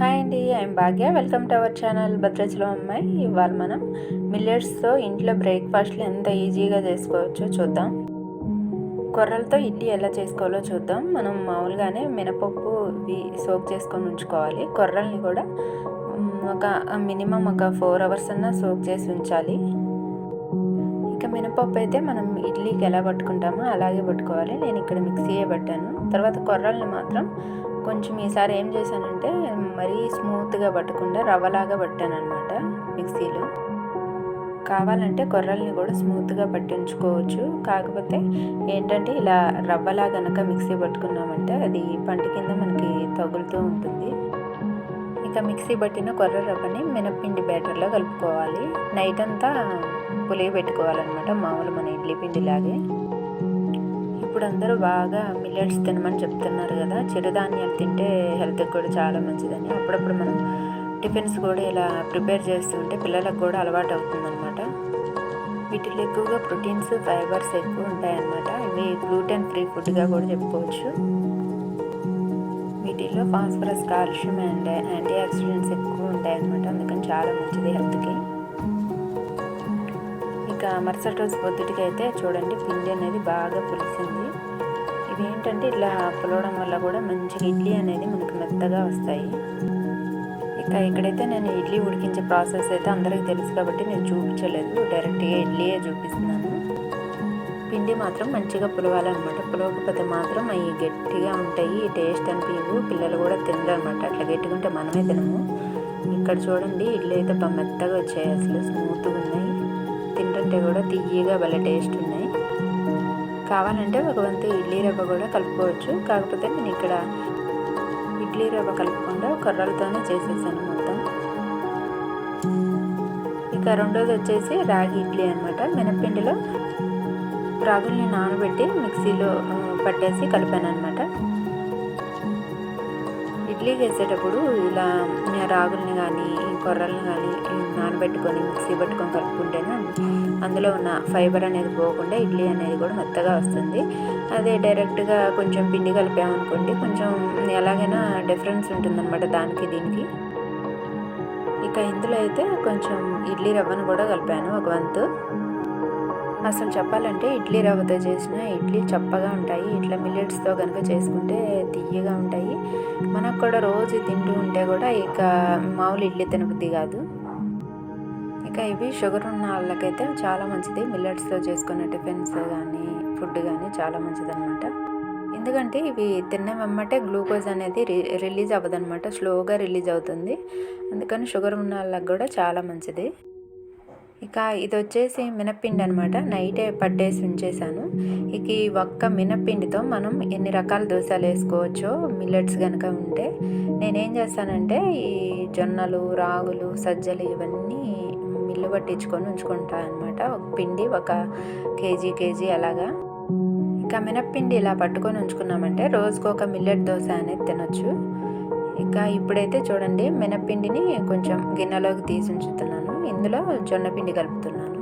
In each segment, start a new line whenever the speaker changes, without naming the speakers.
Hi అండి I'm Bhagya. Welcome to our channel Bhadrachalam అమ్మాయి. ఇవాళ మనం మిల్లెట్స్తో ఇంట్లో బ్రేక్ఫాస్ట్లు ఎంత ఈజీగా చేసుకోవచ్చో చూద్దాం. కొర్రలతో ఇడ్లీ ఎలా చేసుకోవాలో చూద్దాం. మనం మామూలుగానే మినపప్పు ఇవి సోక్ చేసుకొని ఉంచుకోవాలి. కొర్రల్ని కూడా ఒక మినిమం ఒక ఫోర్ అవర్స్ అన్నా సోక్ చేసి ఉంచాలి. ఇక మినపప్పు అయితే మనం ఇడ్లీకి ఎలా పట్టుకుంటామో అలాగే పట్టుకోవాలి. నేను ఇక్కడ మిక్సీయే పట్టాను. తర్వాత కొర్రల్ని మాత్రం కొంచెం ఈసారి ఏం చేశానంటే మరీ స్మూత్గా పట్టకుండా రవ్వలాగా పట్టాను అనమాట మిక్సీలో. కావాలంటే కొర్రల్ని కూడా స్మూత్గా పట్టించుకోవచ్చు. కాకపోతే ఏంటంటే ఇలా రవ్వలా గనక మిక్సీ పట్టుకున్నామంటే అది పంట కింద మనకి తగులుతూ ఉంటుంది. ఇక మిక్సీ పట్టిన కొర్ర రవ్వని మినప్పిండి బ్యాటర్లో కలుపుకోవాలి. నైట్ అంతా పులిగి పెట్టుకోవాలన్నమాట మామూలు మన ఇడ్లీ పిండిలాగే. ఇప్పుడు అందరూ బాగా మిల్లెట్స్ తినమని చెప్తున్నారు కదా చిరుధాన్యాలు తింటే హెల్త్కి కూడా చాలా మంచిదని. అప్పుడప్పుడు మనం టిఫిన్స్ కూడా ఇలా ప్రిపేర్ చేస్తుంటే పిల్లలకు కూడా అలవాటు అవుతుందన్నమాట. వీటిలో ఎక్కువగా ప్రోటీన్స్ ఫైబర్స్ ఎక్కువ ఉంటాయన్నమాట. ఇవి గ్లూటెన్ ఫ్రీ ఫుడ్గా కూడా చెప్పుకోవచ్చు. వీటిలో phosphorus calcium and antioxidants ఎక్కువ ఉంటాయన్నమాట. అందుకని చాలా మంచిది హెల్త్కి. ఇంకా మరుసటి రోజు పొద్దుటికి అయితే చూడండి పిండి అనేది బాగా పులిసింది. ఇవేంటంటే ఇట్లా పులవడం వల్ల కూడా మంచిగా ఇడ్లీ అనేది మనకు మెత్తగా వస్తాయి. ఇక ఇక్కడైతే నేను ఇడ్లీ ఉడికించే ప్రాసెస్ అయితే అందరికీ తెలుసు కాబట్టి నేను చూపించలేదు. డైరెక్ట్గా ఇడ్లీయే చూపిస్తున్నాను. పిండి మాత్రం మంచిగా పులవాలన్నమాట. పులవకపోతే మాత్రం అవి గట్టిగా ఉంటాయి టేస్ట్ అనిపించవు. పిల్లలు కూడా తినరు అనమాట అట్లా గట్టిగా ఉంటే మనమే తినము. ఇక్కడ చూడండి ఇడ్లీ అయితే బాగా మెత్తగా వచ్చాయి. అసలు స్మూత్గా ఉన్నాయి. తింటుంటే కూడా తియ్యగా భలే టేస్ట్ ఉన్నాయి. కావాలంటే ఒక వంతు ఇడ్లీ రవ్వ కూడా కలుపుకోవచ్చు. కాకపోతే నేను ఇక్కడ ఇడ్లీ రవ్వ కలుపుకుండా కర్రలతోనే చేసేసాను మొత్తం. ఇక రెండోది వచ్చేసి రాగి ఇడ్లీ అనమాట మినప్పిండిలో రాగుల్ని నానబెట్టి మిక్సీలో పట్టేసి కలిపాను అనమాట ఇడ్లీ వేసేటప్పుడు ఇలా రాగుల్ని కానీ కొర్రల్ని కానీ నానబెట్టుకొని మిక్సీ పెట్టుకొని కలుపుకుంటేనే అందులో ఉన్న ఫైబర్ అనేది పోకుండా ఇడ్లీ అనేది కూడా మెత్తగా వస్తుంది. అదే డైరెక్ట్గా కొంచెం పిండి కలిపామనుకోండి కొంచెం ఎలాగైనా డిఫరెన్స్ ఉంటుందన్నమాట దానికి దీనికి. ఇక ఇందులో అయితే కొంచెం ఇడ్లీ రవ్వను కూడా కలిపాను ఒక వంతు. అసలు చెప్పాలంటే ఇడ్లీ రవ్వతో చేసిన ఇడ్లీ చప్పగా ఉంటాయి. ఇట్లా మిల్లెట్స్తో కనుక చేసుకుంటే తియ్యగా ఉంటాయి. మనకు కూడా రోజు తింటూ ఉంటే కూడా ఇక మామూలు ఇడ్లీ తినబుద్ధి కాదు. ఇక ఇవి షుగర్ ఉన్న వాళ్ళకైతే చాలా మంచిది. మిల్లెట్స్తో చేసుకున్న టిఫిన్స్ కానీ ఫుడ్ కానీ చాలా మంచిది అనమాట ఎందుకంటే ఇవి తిన్న వెమ్మటే గ్లూకోజ్ అనేది రి రిలీజ్ అవ్వదన్నమాట. స్లోగా రిలీజ్ అవుతుంది. అందుకని షుగర్ ఉన్న వాళ్ళకి కూడా చాలా మంచిది. ఇక ఇది వచ్చేసి మినప్పిండి అనమాట నైటే పట్టేసి ఉంచేసాను ఇక ఈ ఒక్క మినప్పిండితో మనం ఎన్ని రకాల దోశలు వేసుకోవచ్చో మిల్లెట్స్ కనుక ఉంటే నేనేం చేస్తానంటే ఈ జొన్నలు రాగులు సజ్జలు ఇవన్నీ మిల్లు పట్టించుకొని ఉంచుకుంటాను అనమాట ఒక పిండి ఒక కేజీ కేజీ అలాగా. ఇక మినప్పిండి ఇలా పట్టుకొని ఉంచుకున్నామంటే రోజుకు ఒక మిల్లెట్ దోశ అనేది తినొచ్చు. ఇక ఇప్పుడైతే చూడండి మినప్పిండిని కొంచెం గిన్నెలోకి తీసి ఉంచుతున్నాను. ఇందులో జొన్నపిండి కలుపుతున్నాను.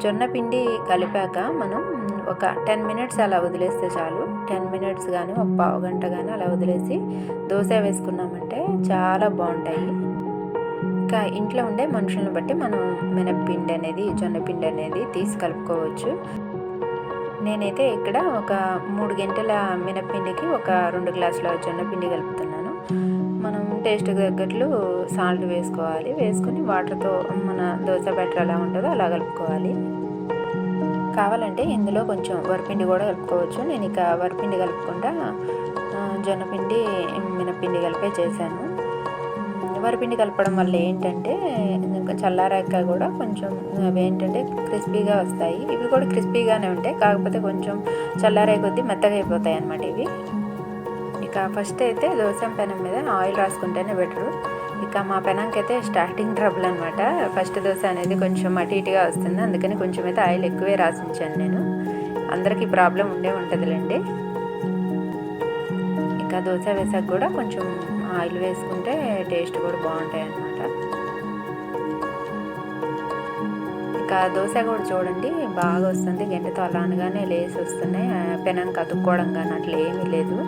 జొన్నపిండి కలిపాక మనం ఒక టెన్ మినిట్స్ అలా వదిలేస్తే చాలు. టెన్ మినిట్స్ కానీ ఒక పావు గంట కానీ అలా వదిలేసి దోశ వేసుకున్నామంటే చాలా బాగుంటాయి. ఇంకా ఇంట్లో ఉండే మనుషులను బట్టి మనం మినప్పిండి అనేది జొన్నపిండి అనేది తీసి కలుపుకోవచ్చు. నేనైతే ఇక్కడ ఒక మూడు గంటల మినప్పిండికి ఒక రెండు గ్లాసుల జొన్నపిండి కలుపుతున్నాను. మనం టేస్ట్ తగ్గట్లు సాల్ట్ వేసుకోవాలి. వేసుకొని వాటర్తో మన దోశ బ్యాటర్ ఎలా ఉంటుందో అలా కలుపుకోవాలి. కావాలంటే ఇందులో కొంచెం వరిపిండి కూడా కలుపుకోవచ్చు. నేను ఇక వరిపిండి కలుపుకుండా జొన్నపిండి మినపిండి కలిపే చేశాను. వరిపిండి కలపడం వల్ల ఏంటంటే ఇంకా చల్లారాక కూడా కొంచెం అవి ఏంటంటే క్రిస్పీగా వస్తాయి. ఇవి కూడా క్రిస్పీగానే ఉంటాయి. కాకపోతే కొంచెం చల్లారే కొద్దీ మెత్తగా అయిపోతాయి అన్నమాట ఇవి. ఇక ఫస్ట్ అయితే దోశ పెనం మీద ఆయిల్ రాసుకుంటేనే బెటరు. ఇక మా పెనంకి అయితే స్టార్టింగ్ ట్రబుల్ అనమాట ఫస్ట్ దోశ అనేది కొంచెం అటు ఇటుగా వస్తుంది. అందుకని కొంచెం అయితే ఆయిల్ ఎక్కువే రాసి ఉంచాను నేను. అందరికీ ప్రాబ్లం ఉండే ఉంటుందిలేండి. ఇంకా దోశ వేసాక కూడా కొంచెం ఆయిల్ వేసుకుంటే టేస్ట్ కూడా బాగుంటాయి అన్నమాట. ఇంకా దోశ కూడా చూడండి బాగా వస్తుంది. గంటతో అలా అనగానే లేసి వస్తున్నాయి. పెనం కతుక్కోవడం కానీ అట్లా ఏమీ లేదు.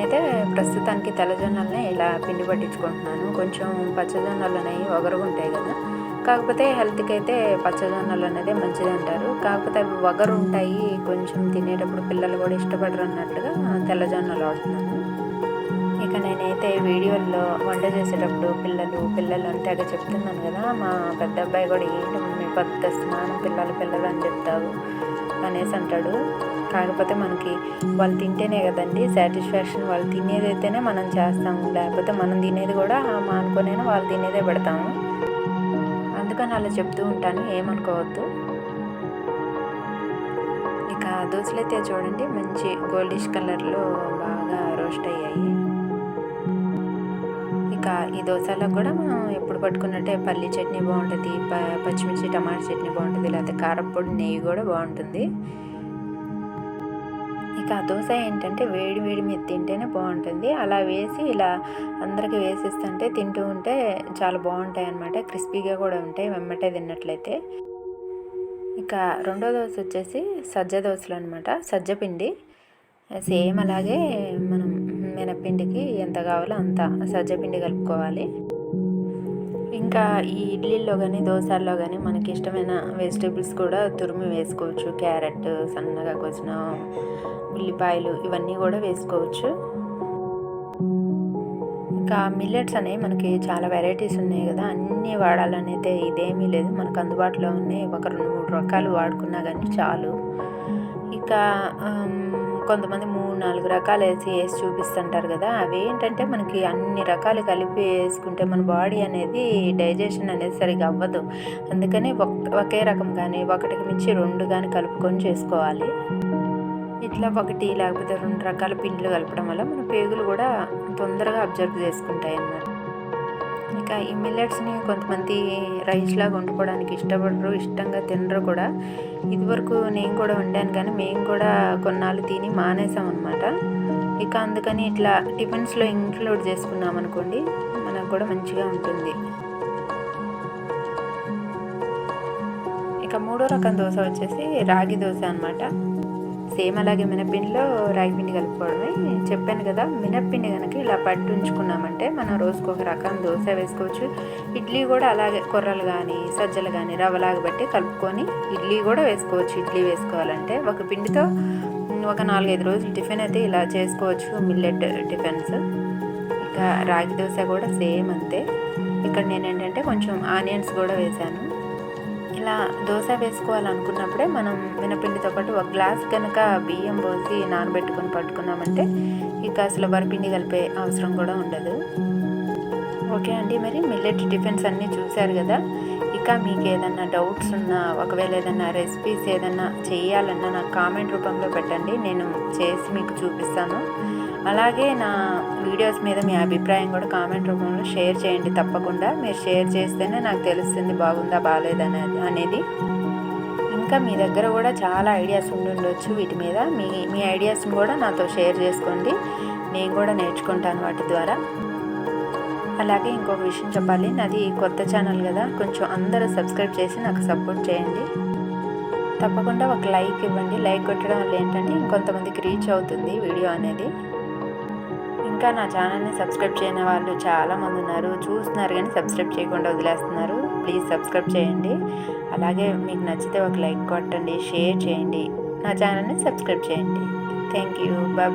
నేనైతే ప్రస్తుతానికి తెల్లజొన్నలనే ఇలా పిండి పట్టించుకుంటున్నాను. కొంచెం పచ్చజొన్నలు అనేవి ఒగరుగా ఉంటాయి కదా. కాకపోతే హెల్త్కి అయితే పచ్చజొన్నలు అనేది మంచిది అంటారు కాకపోతే అవి వగరు ఉంటాయి కొంచెం తినేటప్పుడు పిల్లలు కూడా ఇష్టపడరు అన్నట్టుగా తెల్లజొన్నలు వాడుతున్నాను. ఇక నేనైతే వీడియోల్లో వంట చేసేటప్పుడు పిల్లలు పిల్లలు అంటే అక్కడ చెప్తున్నాను కదా. మా పెద్ద అబ్బాయి కూడా ఏంటి పెద్ద స్నానం పిల్లలు పిల్లలు అని చెప్తావు అనేసి అంటాడు. కాకపోతే మనకి వాళ్ళు తింటేనే కదండి సాటిస్ఫాక్షన్ వాళ్ళు తినేదైతేనే మనం చేస్తాము. లేకపోతే మనం తినేది కూడా మానుకొనైనా వాళ్ళు తినేదే పెడతాము. అందుకని అలా చెప్తూ ఉంటాను. ఏమనుకోవద్దు. ఇక దోశలైతే చూడండి మంచి గోల్డిష్ కలర్లో బాగా రోస్ట్ అయ్యాయి. ఇంకా ఈ దోశలో కూడా మనం ఎప్పుడు పట్టుకున్నట్టే పల్లి చట్నీ బాగుంటుంది ప పచ్చిమిర్చి టమాటా చట్నీ బాగుంటుంది లేకపోతే కారప్పొడి నెయ్యి కూడా బాగుంటుంది. ఇక ఆ దోశ ఏంటంటే వేడి వేడి మీద తింటేనే బాగుంటుంది. అలా వేసి ఇలా అందరికీ వేసిస్తుంటే తింటూ ఉంటే చాలా బాగుంటాయి అన్నమాట. క్రిస్పీగా కూడా ఉంటాయి వెమ్మటే తిన్నట్లయితే. ఇక రెండో దోశ వచ్చేసి సజ్జ దోశలు అనమాట సజ్జ పిండి. సేమ్ అలాగే మనం మినపిండికి ఎంత కావాలో అంత సజ్జపిండి కలుపుకోవాలి. ఇంకా ఈ ఇడ్లీలో కానీ దోశల్లో కానీ మనకి ఇష్టమైన వెజిటేబుల్స్ కూడా తురిమి వేసుకోవచ్చు. క్యారెట్ సన్నగా కోసిన ఉల్లిపాయలు ఇవన్నీ కూడా వేసుకోవచ్చు. ఇంకా మిల్లెట్స్ అనేవి మనకి చాలా వెరైటీస్ ఉన్నాయి కదా. అన్నీ వాడాలనైతే ఇదేమీ లేదు. మనకు అందుబాటులో ఉన్నాయి. ఒక రెండు మూడు రకాలు వాడుకున్నా కానీ చాలు. ఇక కొంతమంది మూడు నాలుగు రకాలు వేసి వేసి చూపిస్తుంటారు కదా. అవి ఏంటంటే మనకి అన్ని రకాలు కలిపి వేసుకుంటే మన బాడీ అనేది డైజెషన్ అనేది సరిగా అవ్వదు. అందుకని ఒకే రకం కానీ ఒకటికి మించి రెండు కానీ కలుపుకొని చేసుకోవాలి. ఇట్లా ఒకటి లేకపోతే రెండు రకాల పిండిలు కలపడం వల్ల మన పేగులు కూడా తొందరగా అబ్జర్వ్ చేసుకుంటాయి అన్నమాట ఇంకా ఈ మిల్లెట్స్ని కొంతమంది రైస్ లాగా వండుకోవడానికి ఇష్టపడరు ఇష్టంగా తినరు కూడా. ఇదివరకు నేను కూడా వండాను కానీ మేము కూడా కొన్నాళ్ళు తిని మానేసాం అనమాట ఇక అందుకని ఇట్లా టిఫిన్స్లో ఇంక్లూడ్ చేసుకున్నాం అనుకోండి మనకు కూడా మంచిగా ఉంటుంది. ఇక మూడో రకం దోశ వచ్చేసి రాగి దోశ అనమాట సేమ్ అలాగే మినపిండిలో రాగి పిండి కలుపుకోవడమే. చెప్పాను కదా మినప్పిండి కనుక ఇలా పట్టు ఉంచుకున్నామంటే మనం రోజుకు ఒక రకం దోశ వేసుకోవచ్చు. ఇడ్లీ కూడా అలాగే కొర్రలు కానీ సజ్జలు కానీ రవ్వలాగా బట్టి కలుపుకొని ఇడ్లీ కూడా వేసుకోవచ్చు. ఇడ్లీ వేసుకోవాలంటే ఒక పిండితో ఒక నాలుగైదు రోజులు టిఫిన్ అయితే ఇలా చేసుకోవచ్చు. Millet tiffins. ఇంకా రాగి దోశ కూడా సేమ్ అంతే. ఇక్కడ నేను ఏంటంటే కొంచెం ఆనియన్స్ కూడా వేశాను ఇలా దోశ వేసుకోవాలనుకున్నప్పుడే మనం మినపిండితో పాటు ఒక గ్లాస్ కనుక బియ్యం పోసి నానబెట్టుకొని పట్టుకున్నామంటే ఇక అసలు వరిపిండి కలిపే అవసరం కూడా ఉండదు. ఓకే అండి మరి మిల్లెట్ టిఫిన్స్ అన్నీ చూశారు కదా? ఇక మీకు ఏదన్నా డౌట్స్ ఉన్నా ఒకవేళ ఏదన్నా రెసిపీస్ ఏదన్నా చేయాలన్నా నాకు కామెంట్ రూపంలో పెట్టండి నేను చేసి మీకు చూపిస్తాను. అలాగే నా వీడియోస్ మీద మీ అభిప్రాయం కూడా కామెంట్ రూపంలో షేర్ చేయండి తప్పకుండా. మీరు షేర్ చేస్తేనే నాకు తెలుస్తుంది బాగుందా బాగాలేదనేది అనేది. ఇంకా మీ దగ్గర కూడా చాలా ఐడియాస్ ఉండుండొచ్చు వీటి మీద. మీ మీ ఐడియాస్ని కూడా నాతో షేర్ చేసుకోండి. నేను కూడా నేర్చుకుంటాను వాటి ద్వారా. అలాగే ఇంకొక విషయం చెప్పాలి. నాది కొత్త ఛానల్ కదా. కొంచెం అందరూ సబ్స్క్రైబ్ చేసి నాకు సపోర్ట్ చేయండి. తప్పకుండా ఒక లైక్ ఇవ్వండి. లైక్ కొట్టడం వల్ల ఏంటంటే ఇంకొంతమందికి రీచ్ అవుతుంది వీడియో అనేది. ఇంకా నా ఛానల్ని సబ్స్క్రైబ్ చేయని వాళ్ళు చాలామంది ఉన్నారు. చూస్తున్నారు కానీ సబ్స్క్రైబ్ చేయకుండా వదిలేస్తున్నారు. ప్లీజ్ సబ్స్క్రైబ్ చేయండి. అలాగే మీకు నచ్చితే ఒక లైక్ కొట్టండి షేర్ చేయండి. నా ఛానల్ని సబ్స్క్రైబ్ చేయండి. Thank you. బాయ్